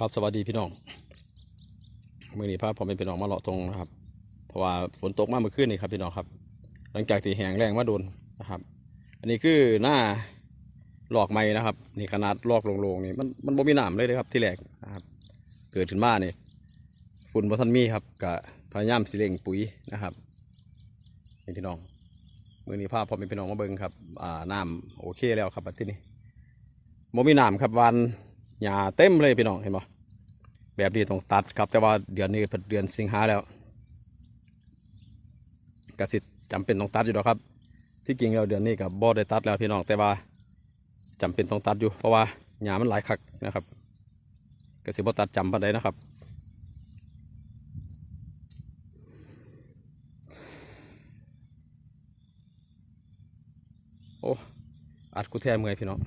ครับสวัสดีพี่น้องมื่อนี้พาผมเป็นพี่น้องมาเลาะตรงนะครับ เพราะว่าฝนตกมากเมื่อคืนนี่ครับพี่น้องครับ หลังจากที่แห้งแรงมาโดนนะครับ อันนี้คือหน้าหลอกไม้นะครับ นี่ขนาดลอกโลงๆนี่มันมันบ่มีหนามเลยนะครับ ที่แรกนะครับ เกิดขึ้นมาเนี่ยฝุ่นบ่ทันมีครับกะพยายามสิเร่งปุ๋ยนะครับนี่พี่น้องมื่อนี้พาพผมเป็นพี่น้องมาเบิ่งครับอ่าน้ำโอเคแล้วครับที่นี้บ่มีหนามครับวัน หญ้าเต็มเลยพี่น้องเห็นปะแบบนี้ต้องตัดครับแต่ว่าเดือนนี้เป็นเดือนสิงหาแล้วกสิจำเป็นต้องตัดอยู่แล้วครับ ที่จริงแล้วเดือนนี้กับบ่ได้ตัดแล้วพี่น้องแต่ว่าจำเป็นต้องตัดอยู่ เพราะว่าหญ้ามันหลายคักนะครับกสิบ่ตัดจำปันใดนะครับโอ้อัดกูแท้เมื่อยพี่น้อง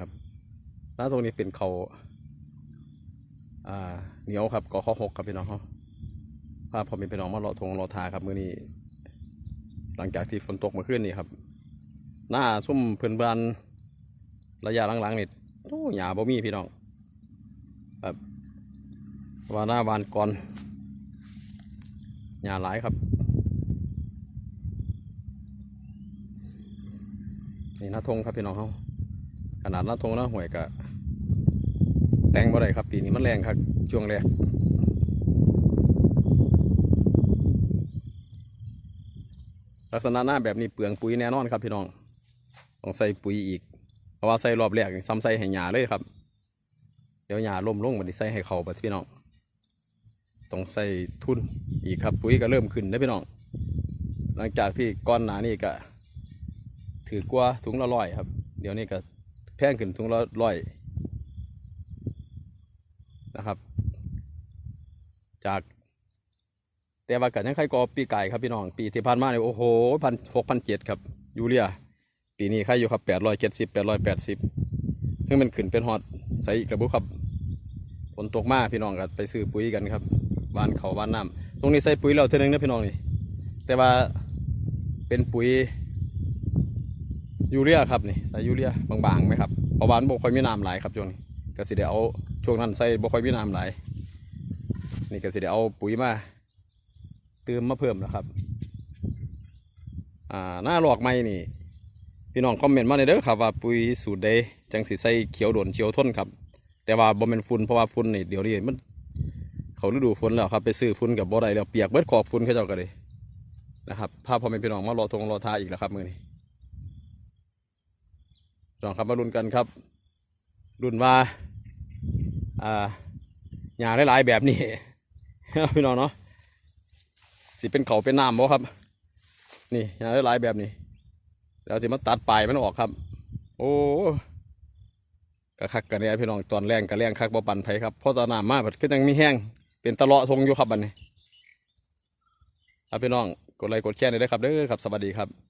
ครับร้าตรงนี้เป็นเขาอ่าเหนียวครับกอข้อหกครับพี่น้องเขาพาพอมีพี่น้องมาเลาะทงเลาะทาครับมื้อนี้ หลังจากที่ฝนตกเมื่อคืนนี่ครับ หน้าซุ่มเพื่อนบ้านระยะหลังๆนี่โอ้หยาบ่มีพี่น้องครับว่าหน้าวานก่อนหยาหลายครับนี่หน้าทงครับพี่น้องเขา ขนาดหน้าทงหน้าห่วยกะแตงบ่ได้ครับ ปีนี้มันแรงครับช่วงแรกลักษณะหน้าแบบนี้เปลืองปุ๋ยแน่นอนครับพี่น้องต้องใส่ปุ๋ยอีก เพราะว่าใส่รอบแรกซ้ำใส่ให้หญ้าเลยครับ เดี๋ยวหญ้าล่มลงมันจะใส่ให้เขาไปพี่น้องต้องใส่ทุนอีกครับปุ๋ยก็เริ่มขึ้นนะพี่น้อง หลังจากที่ก้อนหนานี่ก็ถือกว่าถุงละร้อยครับ เดี๋ยวนี้ก็ พงขึ้นถุงละร้อยนะครับ จากแต่ว่ากันยังใครก็ปีไก่ครับพี่น้อง ปีที่ผ่านมาเนี่ยโอ้โหพันหกพันเจ็ดครับยูเรีย ปีนี้ใครอยู่ครับแปดร้อยเจ็ดสิบแปดร้อยแปดสิบเพิ่งมันขึ้นเป็นฮอตใส่อีกระบุครับฝนตกมากพี่น้องก็ไปซื้อปุ๋ยกันครับบ้านเขาบ้านน้ำตรงนี้ใส่ปุ๋ยเราเท่านึงนะพี่น้องนี่แต่ว่าเป็นปุ๋ย ยูเรียครับนี่ใส่ยูเรียบางๆไหมครับเพราะวานบ่ค่อยมีน้ำไหลครับช่วงนี้ก็สิได้เอาช่วงนั้นใส่บ่ค่อยมีน้ำไหลนี่ก็สิได้เอาปุ๋ยมาเติมมาเพิ่มนะครับอ่าหน้าหลอกไม้นี่ พี่น้องคอมเมนต์มาในอยเด้อครับว่าปุ๋ยสูตรใดจังสิใส่เขียวโดนเขียวท้นครับ แต่ว่าบ่แม่นฝุ่นเพราะว่าฝุ่นนี่เดี๋ยวนี้มันเขาฤดูฝนแล้วครับไปซื้อฝุ่นกับบ่ได้แล้วเปียกเบิดขอบฝุ่นเขาเจ้าก็เลยนะครับพาพ่อแม่พี่น้องมารอทงรอทาอีกแล้วครับมือนี้ ลองครับมาลุ้นกันครับรุ่นว่าอ่าหญ้าหลายๆแบบนี้พี่น้องเนาะสิเป็นเขาเป็นน้ำบ่ครับ นี่หญ้าหลายๆแบบนี้แล้วสิมาตัดปลายมันออกครับ โอ้กะคักกันเนี่ยพี่น้องตอนแรงกะแรงคักบ่ปันไผครับเพราะตอนน้ำมาบัดก็ยังมีแห้งเป็นตะเลาะทงอยู่ครับบัดนี้ครับพี่น้องกดไลค์กดแชร์หน่อยเด้ครับเด้อครับสวัสดีครับ